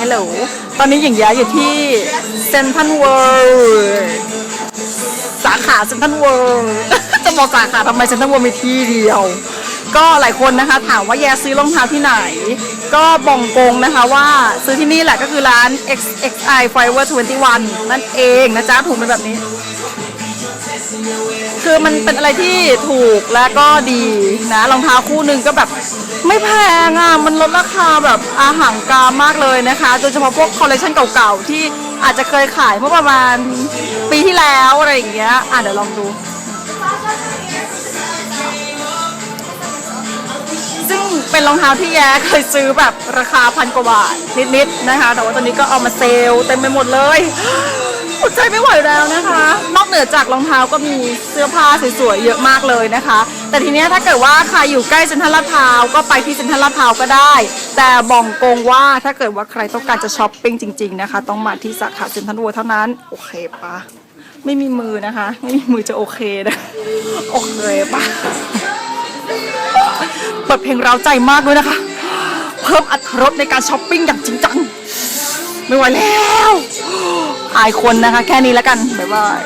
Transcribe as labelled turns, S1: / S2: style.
S1: ฮัลโหล ตอนนี้หญิงย้ายอยู่ที่เซนทันเวิลด์สาขาเซนทันเวิลด์จะบอกสาขาทำไมเซนทันเวิลด์มีที่เดียว ก็หลายคนนะคะ ถามว่าแยซื้อรองเท้าที่ไหน ก็บ่องกงนะคะว่าซื้อที่นี่แหละก็คือร้าน XXI Fiber 21 นั่นเองนะจ๊ะถูกเป็นแบบนี้ คือมันเป็นอะไรที่ถูกและก็ดีนะรองเท้าคู่หนึ่งก็แบบไม่แพงอะมันลดราคาแบบอาหารกามากเลยนะคะโดยเฉพาะพวกคอลเลคชันเก่าๆที่อาจจะเคยขายเมื่อประมาณปีที่แล้วอะไรอย่างเงี้ยอะเดี๋ยวลองดู ซึ่งเป็นรองเท้าที่แย้เคยซื้อแบบราคาพันกว่าบาทนิดๆนะคะ แต่ว่าตอนนี้ก็เอามาเซลล์เต็มไปหมดเลย อดใจไม่ไหวแล้วนะคะ นอกเหนือจากรองเท้าก็มีเสื้อผ้าสวยๆเยอะมากเลยนะคะ แต่ทีเนี้ยถ้าเกิดว่าใครอยู่ใกล้เซ็นทรัลลาดพร้าวก็ไปที่เซ็นทรัลลาดพร้าวก็ได้ แต่บอกกงว่าถ้าเกิดว่าใครต้องการจะช้อปปิ้งจริง ๆนะคะ ต้องมาที่สาขาเซ็นทรัลเวิลด์เท่านั้น โอเคปะไม่มีมือนะคะ ไม่มีมือจะโอเคนะโอเคปะเปิดเพลงเราใจมากด้วยนะคะ เพิ่มอัตรสในการช้อปปิ้งอย่างจริงจังไม่ไหวแล้วายคนนะคะ แค่นี้แล้วกัน บ๊ายบาย